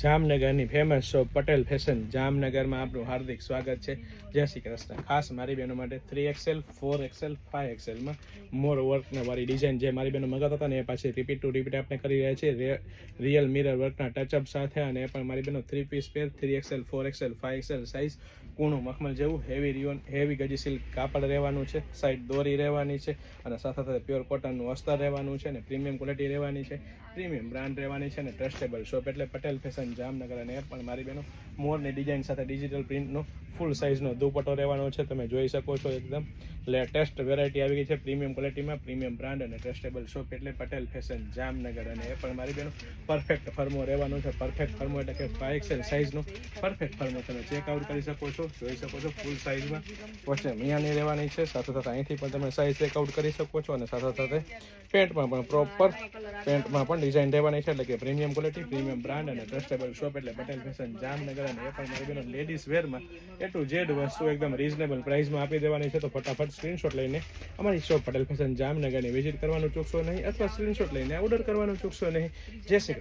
જામનગરની famous shop Patel fashion જામનગરમાં આપનું હાર્દિક સ્વાગત છે. જય શ્રી કૃષ્ણ. ખાસ મારી બહેનો માટે three XL four XL five એક્સેલમાં મોર વર્કને વાળી ડિઝાઇન જે મારી બહેનો મગાતા હતા ને એ પાછી રિપીટ ટુ રિપીટ આપણે કરી રહ્યા છીએ. રિયલ મિરર વર્કના ટચઅપ સાથે અને એ પણ મારી બહેનો three piece pair three XL four XL five XL size કૂણું મખમલ જેવું હેવી રિયોન હેવી ગજી સિલ્ક કાપડ રહેવાનું છે. સાઈડ દોરી રહેવાની છે અને સાથે સાથે પ્યોર કોટનનું અસ્તર રહેવાનું છે અને પ્રીમિયમ ક્વોલિટી રહેવાની છે. પ્રીમિયમ બ્રાન્ડ રહેવાની છે અને ટ્રસ્ટેબલ શોપ એટલે પટેલ ફેશન જામનગર અને પણ મારી બહેનો મોરની ડિઝાઇન સાથે ડિજિટલ પ્રિન્ટનો ફૂલ સાઇઝનો દુપટ્ટો રહેવાનો છે. તમે જોઈ શકો છો એકદમ. લેટેસ્ટ વેરાયટી આવી ગઈ છે પ્રીમિયમ ક્વોલિટીમાં પ્રીમિયમ બ્રાન્ડ અને ટ્રસ્ટેબલ શોપ એટલે પટેલ ફેશન જામનગર અને એ પણ મારી બહેનો પરફેક્ટ ફર્મો રહેવાનો છે. પરફેક્ટ ફર્મો એટલે કે ફાઇવ એક્સેલ સાઇઝનો પરફેક્ટ ફર્મો તમે ચેકઆઉટ કરી શકો છો. જોઈ શકો છો ફૂલ સાઇઝમાં વચ્ચે મિયાની રહેવાની છે. સાથે સાથે અહીંથી પણ તમે સાઇઝ ચેકઆઉટ કરી શકો છો અને સાથે સાથે પેન્ટમાં પણ પ્રોપર પેન્ટમાં પણ ડિઝાઇન રહેવાની છે. એટલે કે પ્રીમિયમ ક્વોલિટી પ્રીમિયમ બ્રાન્ડ અને ટ્રસ્ટેબલ શોપ એટલે પટેલ ફેશન જામનગર અને એ પણ મારી બેનો લેડીઝ વેરમાં એ ટુ ઝેડ વસ્તુ એકદમ રીઝનેબલ પ્રાઇસમાં આપી દેવાની છે. તો ફટાફટ સ્ક્રીનશોટ લઈને અમારી શોપ પટેલ ફેશન જામનગરની વિઝિટ કરવાનું ચૂકશો નહીં અથવા સ્ક્રીનશોટ લઈને ઓર્ડર કરવાનું ચૂકશો નહીં. જય શ્રી